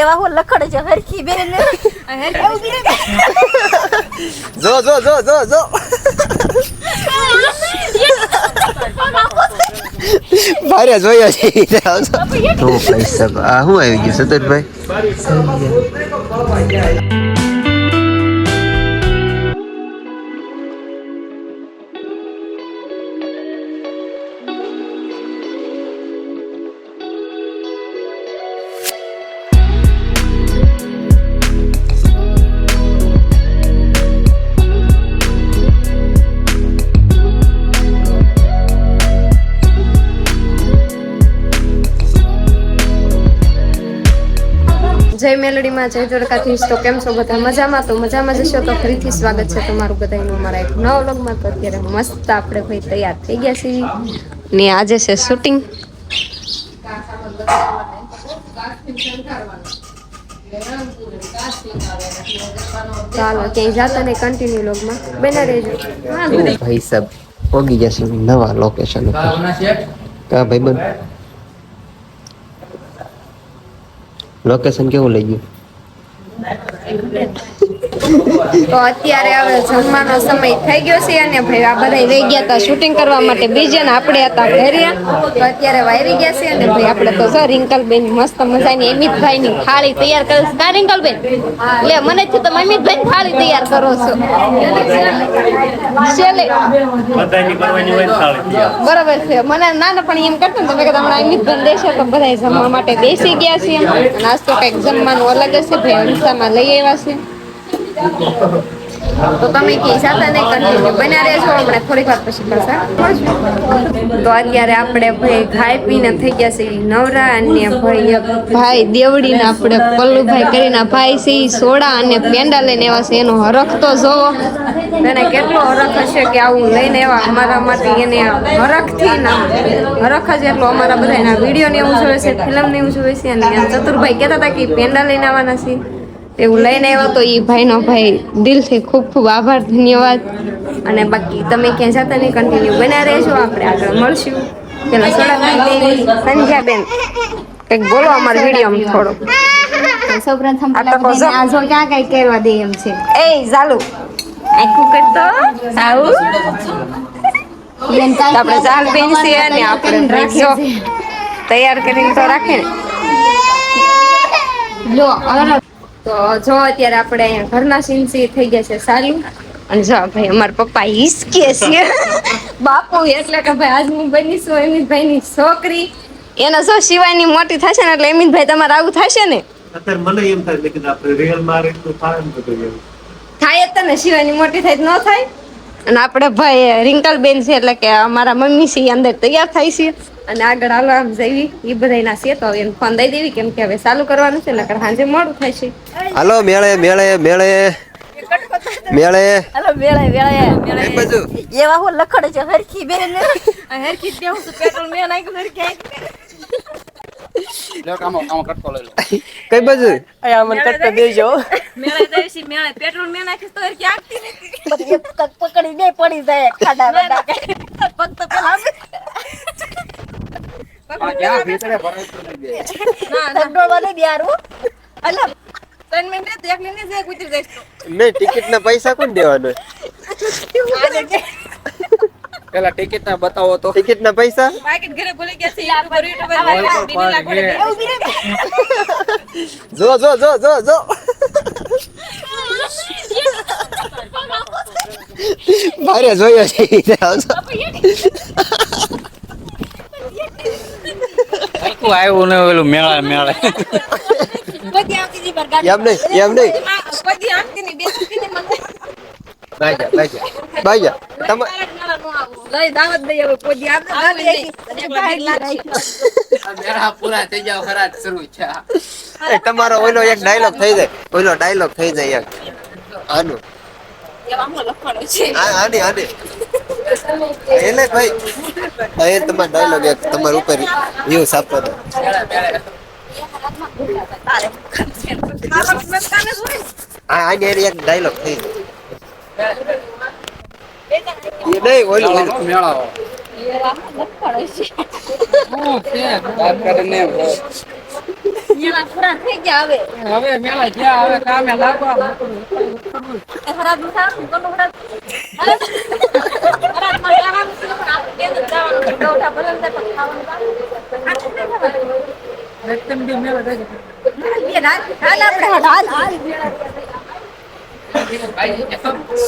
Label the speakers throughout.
Speaker 1: એવા હું લખડ છે હરખી બેન.
Speaker 2: જો જો જો જો જો. ભારે જોયો છે. તો પૈસા આ શું આવી ગયું સતતભાઈ?
Speaker 3: મેલડીમાં જય દ્વારકાધીશ. તો કેમ છો બધા? મજામાં? તો મજામાં જશો તો ફરીથી સ્વાગત છે તમારું બધાનું અમારા એક નવ વ્લોગમાં. તો અત્યારે મસ્ત આપણે ભાઈ તૈયાર થઈ ગયા છીએ. ને આજે છે શૂટિંગ. ચાલો, ક્યાંય જાતા નહીં કન્ટિન્યુ લોગમાં બેના રહેજો.
Speaker 2: ભાઈ સાહેબ, પોગી ગયા છે નવા લોકેશન ઉપર. કા ભાઈબંધ લોકેશન કેવું લઈ ગયું?
Speaker 3: તો અત્યારે હવે જમવાનો સમય થઈ ગયો છે અને ભાઈ આ બધા વહી ગયા હતા શૂટિંગ કરવા માટે. બીજે ને આપણે હતા ઘરે તો અત્યારે વાયરી ગયા છે અને ભાઈ આપણે તો જો રિંકલબેન મસ્ત મજાની અમિતભાઈ ની થાળી તૈયાર કરે છે. કા રિંકલબેન? લે મને છે તમે અમિતભાઈ થાળી તૈયાર કરો છો. છેલ્લે બરોબર છે. મને ના ના પણ એમ કરતો તમે કહેતા હમણાં અમિતભાઈ દેશે તો બધા જમવા માટે બેસી ગયા છે નાસ્તો કંઈક જમવાનું અલગ હશે ભાઈ હંસામાં લઈ આવ્યા છે? તો તમે કે સાથે નહીં કન્ટિન્યુ બન્યા રહેજો આપણે થોડીક વાર પછી પાછા. તો અત્યારે આપણે ભાઈ ખાઈ પીને થઈ ગયા છે નવરા અને ભાઈ ભાઈ ભાઈ દેવડીને આપણે પલ્લુભાઈ કરીને ભાઈ છે સોડા અને પેંડા લઈને એવા છે. એનો હરખ તો જોવો. તેને કેટલો હરખ હશે કે આવું લઈને એવા અમારા માટે એને હરખથી ના હરખ જ એટલો અમારા બધાના વીડિયો ને એવું જોવે છે, ફિલ્મ ને એવું જોવે છે. અને ચતુરભાઈ કહેતા હતા કે પેંડા લઈને આવવાના છે. એવું લઈને આવ્યો તો એ ભાઈનો ભાઈ દિલથી ખૂબ ખૂબ આભાર ધન્યવાદ. અને બાકી તમે ક્યાં જતા નહીં કન્ટિન્યુ બન્યા રહેજો. આપણે આગળ મળશું. પેલા સોડા સંધ્યાબેન કંઈક બોલો અમારા વિડીયોમાં થોડો
Speaker 1: સૌપ્રથમ
Speaker 3: આ
Speaker 1: જો. ક્યાં કઈ કહેવા દે એમ છે.
Speaker 3: એ ચાલુ. આખું કરતો આવું આપણે ચાલ બેન છે અને આપણે તૈયાર કરીને તો રાખે
Speaker 1: લો
Speaker 3: તો જો અત્યારે આપણે અહીંયા ઘરના સિંસી થઈ ગયા છે સારું અને જો ભાઈ અમારા પપ્પા હિસકે છે. બાપુ એટલે કે ભાઈ આજ હું બનીશું અમિતભાઈ ની છોકરી. એના જો શિવાયની મોટી થશે ને એટલે અમિતભાઈ તમારે આવું થશે ને?
Speaker 4: અત્યારે મને એમ થાય લેકિન આપણે રિયલમાં તો થાય ને તો
Speaker 3: થાય જ તને શિવાયની મોટી થાય ન થાય? અને આપણે ભાઈ રિંકલ બેન છે એટલે કે અમારા મમ્મી છે અંદર તૈયાર થાય છે. અને આગળ હાલો આમ જઈવી એ બધા છે તો હવે એને ફોન દઈ દેવી કેમ કે હવે ચાલુ કરવાનું છે નકર સાંજે મોડું થાય છે.
Speaker 2: હાલો મેળે મેળે મેળે. મેળે.
Speaker 1: હાલો મેળે મેળે
Speaker 2: મેળે. બાજુ.
Speaker 1: એવા હું લખડ છે હરખી બેન.
Speaker 3: હરખી દેવું પેટ્રોલ મેં નાખ્યું હરખી.
Speaker 2: કઈ બાજુ
Speaker 3: મેળે દેશી મેળે પેટ્રોલ મેં નાખીશ તો હરખી આગતી નથી
Speaker 1: બધી એક તક પકડી દે પડી જાય ખાડા બધા પગ તો પેલા ડોળવા નહીં બિયારું
Speaker 3: અલા ત્રણ મિનિટ એક મિનિટ એક ઉતરી જઈશ તો
Speaker 2: નહીં ટિકિટ ના પૈસા કોણ દેવાનો
Speaker 5: પેલા ટિકિટ ના બતાવો તો.
Speaker 2: ટિકિટ ના પૈસા?
Speaker 3: પાકીટ ઘરે ભૂલી ગયા છે યુટ્યુબર યુટ્યુબર
Speaker 2: જો જો જો જો જો. ભારે જોયો છે
Speaker 5: આખું આવ્યું ને ઓલું મેળા મેળા.
Speaker 3: જી
Speaker 2: એમ નહીં એમ નહીં.
Speaker 3: મને?
Speaker 2: બાજા બાજા બાજા તમે
Speaker 3: લઈ દાવત દઈ હવે કોઈ દી આપણે દાવત દઈ
Speaker 5: મેળા પૂરા થઈ જાવ ખરા શરૂ છે.
Speaker 2: તમારો ઓલો એક ડાયલોગ થઈ જાય. ઓલો ડાયલોગ થઈ જાય એક. આનો.
Speaker 3: લખવાનો છે.
Speaker 2: આની આની. એને ભાઈ એ તમારો ડાયલોગ એક તમારા ઉપર વ્યૂઝ આપો તો આ આની એક ડાયલોગ થઈ જાય.
Speaker 5: મેળા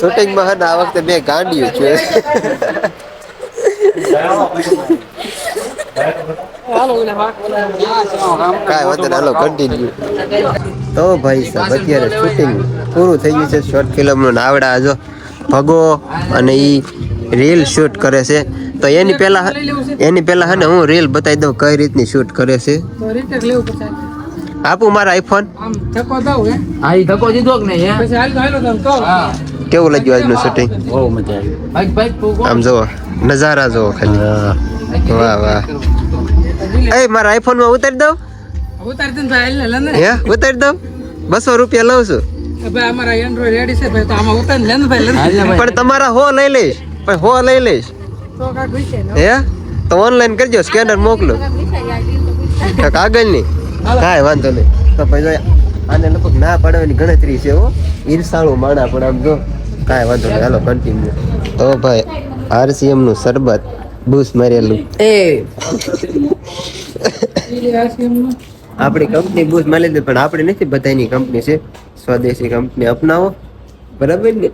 Speaker 2: શૂટિંગમાં હે આ વખતે બે ગાંડિયું છે. કાંઈ વાંધો કન્ટિન્યુ તો ભાઈ સાહેબ, અત્યારે શૂટિંગ પૂરું થઈ ગયું છે શોર્ટ ફિલ્મનું નાવડા જો, ભગો અને એ રીલ શૂટ કરે છે. તો એની પહેલા એની પહેલા હે ને હું રીલ બતાવી દઉં કઈ રીતની શૂટ કરે છે. આપું મારા આઈફોન
Speaker 5: હા? ઈ ધક્કો દીધો કે નહીં
Speaker 2: કેવું લાગ્યું આજનું શૂટિંગ
Speaker 5: બહુ મજા આવી.
Speaker 2: આમ જોવો નજારા જો ખાલી. વાહ વાહ. એ મારા આઈફોનમાં ઉતારી દઉં?
Speaker 6: ઉતારી દે ભાઈ
Speaker 2: હે ઉતારી દઉં? બસો રૂપિયા લઉં છું.
Speaker 6: ભાઈ અમારા એન્ડ્રોઈડ રેડી છે ભાઈ તો આમાં ઉતારી લે ને ભાઈ લે. ને
Speaker 2: પણ તમારા હો લઈ લઈશ. પણ હો લઈ લઈશ. હે? તો ઓનલાઈન કરજો સ્કેનર મોકલો. કાંઈક આગળની. કાંઈ વાંધો નહીં. તો ભાઈ આને લગભગ ના પાડવાની ગણતરી છે હો. ઈર્ષાળું માણા પણ આમ જો. કાંઈ વાંધો નહીં. હાલો કન્ટિન્યુ તો ભાઈ આરસીએમનું શરબત બૂસ મારેલું. આપણી કંપની બૂસ મારી લીધી પણ આપણી નથી બધાની કંપની છે. સ્વદેશી કંપની અપનાવો. બરાબર ને?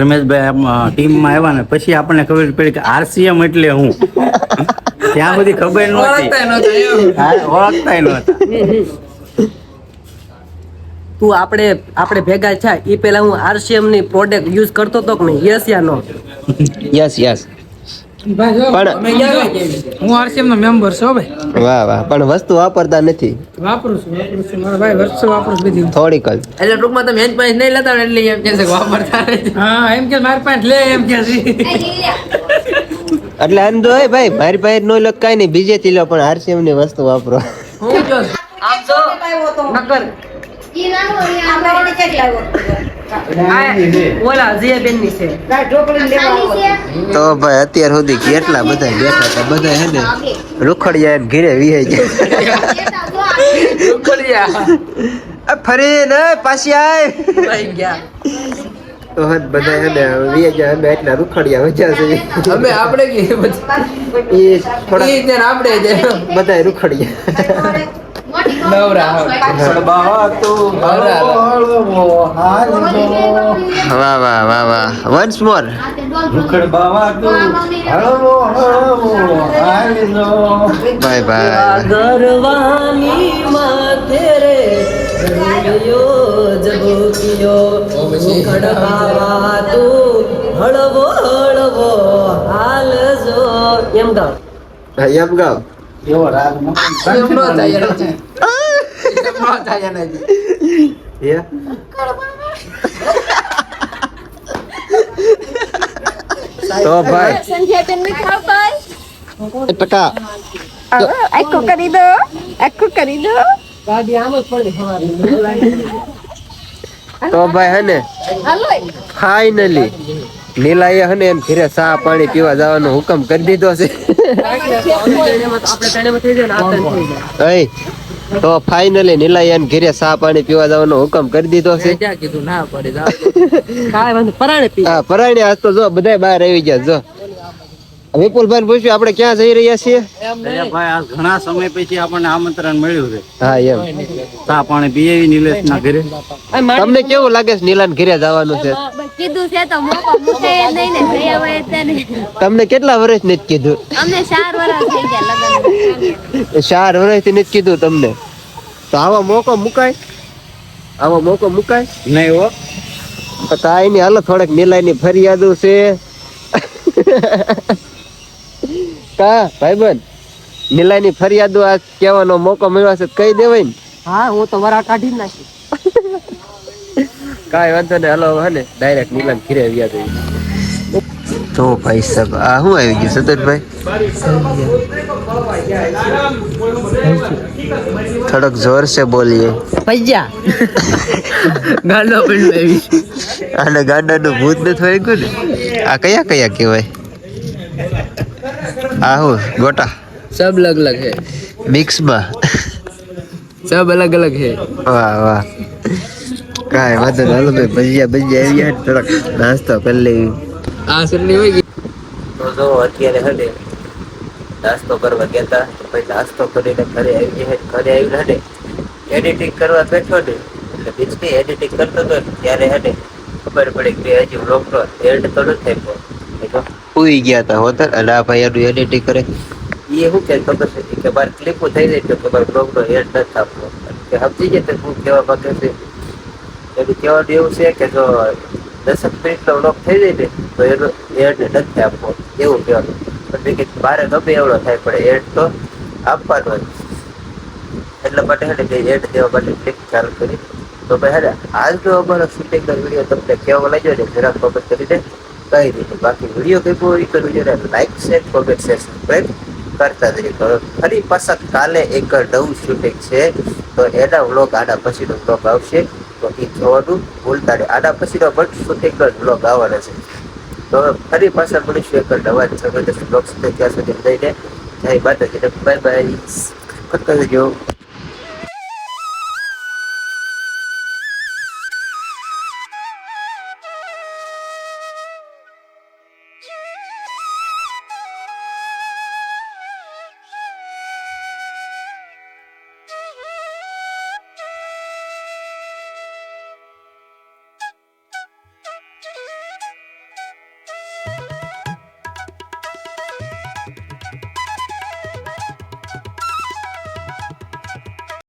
Speaker 7: રમેશભાઈ ટીમમાં આવ્યા ને પછી આપણને ખબર પડી કે આરસીએમ એટલે હું. ત્યાં બધી ખબર નહોતી. હા, નહોતા.
Speaker 8: તું આપણે આપણે ભેગા થાય એ પેલા હું આરસીએમની પ્રોડક્ટ યુઝ કરતો તો કે નહીં? Yes
Speaker 2: ya no
Speaker 6: yes yes
Speaker 2: પણ
Speaker 6: હું આરસીએમ નો મેમ્બર છું ભાઈ.
Speaker 2: વાહ વાહ. પણ વસ્તુ વાપરતા નથી.
Speaker 6: વાપરું છું વાપરું છું. મારા ભાઈ વર્ષો વાપરું બધી.
Speaker 2: થોડીક જ.
Speaker 8: એટલે ટૂંકમાં તમે એન પાસે નહીં લેતા એટલે એમ કે છે વાપરતા
Speaker 6: હા એમ કે મારી પાસે લે એમ કે છે.
Speaker 2: એટલે એમ તો હોય ભાઈ મારી પાસે નો લો કઈ નહીં બીજેથી લો પણ આરસીએમની વસ્તુ વાપરો.
Speaker 8: હું જો આમ નકર.
Speaker 2: તો ભાઈ અત્યાર સુધી કેટલા બધા બેઠા હતા? બધા હે ને રૂખડિયા ઘીરે વિહાઈ ગયા. રૂખડિયા. ફરી ને પાછી આય.
Speaker 8: ગયા.
Speaker 2: તો હદ બધા હે ને ગયા અમે એટલા રૂખડિયા વચ્ચા છે.
Speaker 8: અમે આપણે કે
Speaker 2: એ થોડા
Speaker 8: ઈ ને આપણે જ.
Speaker 2: બધા રૂખડિયા. વાહ વાહ વાહ વાહ. Once more bye bye.
Speaker 8: ગરવાની માથે રે ગરમીયો ખડકાવા તું હળવો હળવો હાલ જો. એમ ગાવ
Speaker 2: એમ ગામ
Speaker 8: એમ નો થાય
Speaker 2: Yeah. તો ભાઈ.
Speaker 1: સંધ્યાબેન મીઠા ભાઈ.
Speaker 2: ટકા.
Speaker 3: આખું કરી દો આખું કરી દો.
Speaker 8: ગાડી આમ જ પડી
Speaker 2: તો ભાઈ હે ને? ફાઇનલી નીલાએ હે એમ ઘરે ચા પાણી પીવા જવાનો હુકમ કરી દીધો છે. તો ફાઇનલી નીલાએ એને ઘરે ચા પાણી પીવા જવાનો હુકમ કરી દીધો છે.
Speaker 8: પરાણે
Speaker 2: પરાણે આજ તો જો બધાય બહાર આવી ગયા જો. વિપુલભાઈ પૂછ્યું આપણે ક્યાં જઈ રહ્યા છીએ?
Speaker 7: ભાઈ આ ઘણા સમય પછી આપણને આમંત્રણ મળ્યું છે.
Speaker 2: હા એમ.
Speaker 7: ચા પાણી પીએ નિલેશ ના ઘરે.
Speaker 2: તમને કેવું લાગે છે નીલા ઘરે જવાનું છે?
Speaker 3: કીધું છે તો મોકો મૂકે નહીં ને ગયા હોય ત્યારે
Speaker 2: તમને કેટલા વર્ષ નથી કીધું?
Speaker 3: અમને ચાર વર્ષ થઈ ગયા લગ્ન
Speaker 2: ચાર વર્ષથી નથી કીધું તમને? તો આવો મોકો મુકાય. આવો મોકો મુકાય.
Speaker 7: નહીં હો.
Speaker 2: તો કાંઈ નહીં હાલો થોડેક નીલાઈની ફરિયાદો છે. કા ભાઈબંધ? નીલાઈની ફરિયાદો આ કહેવાનો મોકો મળ્યો છે તો કહી દેવાય ને.
Speaker 8: હા હું તો વરા કાઢી નાખી.
Speaker 2: કાંઈ વાંધો નહીં હલો હે ને ડાયરેક્ટ નીલાન ઘીરે આવ્યા જઈએ તો ભાઈ સાહેબ આ શું આવી ગયું સતતભાઈ? થોડોક જોર છે બોલીએ.
Speaker 8: પૈયા ગાંડો પીણ એવી
Speaker 2: આને ગાંડાનું ભૂત નથી ગયું ને? આ કયા કયા કહેવાય? આ હું ગોટા
Speaker 8: સબ લગ લગ હે
Speaker 2: મિક્સમાં
Speaker 5: सब अलग अलग है
Speaker 2: વાહ વાહ કાંઈ વાંધો નહીં હાલો ભાઈ ભજીયા ભજીયા આવી ગયા થોડાક નાસ્તો કરી લેવી
Speaker 5: आ सरली होगी
Speaker 2: તો જો અત્યારે હડે નાસ્તો કરવા ગયા હતા તો પછી નાસ્તો કરીને ઘરે આવી ગયા ઘરે આવીને હડે એડિટિંગ કરવા બેઠો ને એટલે બીજની એડિટિંગ કરતો હતો ને ત્યારે હડે ખબર પડી કે હજી વ્લોગનો એડ તો નથી થયો ઉઈ ગયા હતા હોતર અને આ ભાઈ એનું એડિટિંગ કરે. એ શું કે ખબર છે? કે બાર ક્લિપો થઈ જાય તો કે મારા બ્લોગનો એડ નથી આપવો કે સમજી ગયા તો હું કહેવા માંગે છે? એનું કહેવાનું એવું છે કે જો દસક મિનિટનો વ્લોગ થઈ જાય ને, તો એનો એડ નથી આપવો. એવું કહેવાનું. પણ મેં કીધું, મારે ગમે એવડો થાય, પણ એડ તો આપવાનો જ. એટલા માટે હે ને મેં એડ દેવા માટે ક્લિક ચાલુ કરી. તો ભાઈ હે ને આજનો અમારો શૂટિંગનો વીડિયો તમને કેવો લાગ્યો ને જરાક કોમેન્ટ કરીને. કહી દીધું બાકી વીડિયો એ કરવું જોઈએ like share comment share subscribe કરતા જઈએ તો ફરી પાછા કાલે એક નવું શૂટિંગ છે. તો એના વ્લોગ આના પછીનો વ્લોગ આવશે. તો એ જોવાનું ભૂલતા નહીં. આના પછીનો પણ શૂટિંગનો વ્લોગ આવવાનો છે. તો ફરી પાછા મળીશું એક નવા જબરદસ્ત બ્લોગ સુધી ત્યાં સુધી લઈને જય માતાજી. બાય બાય જજો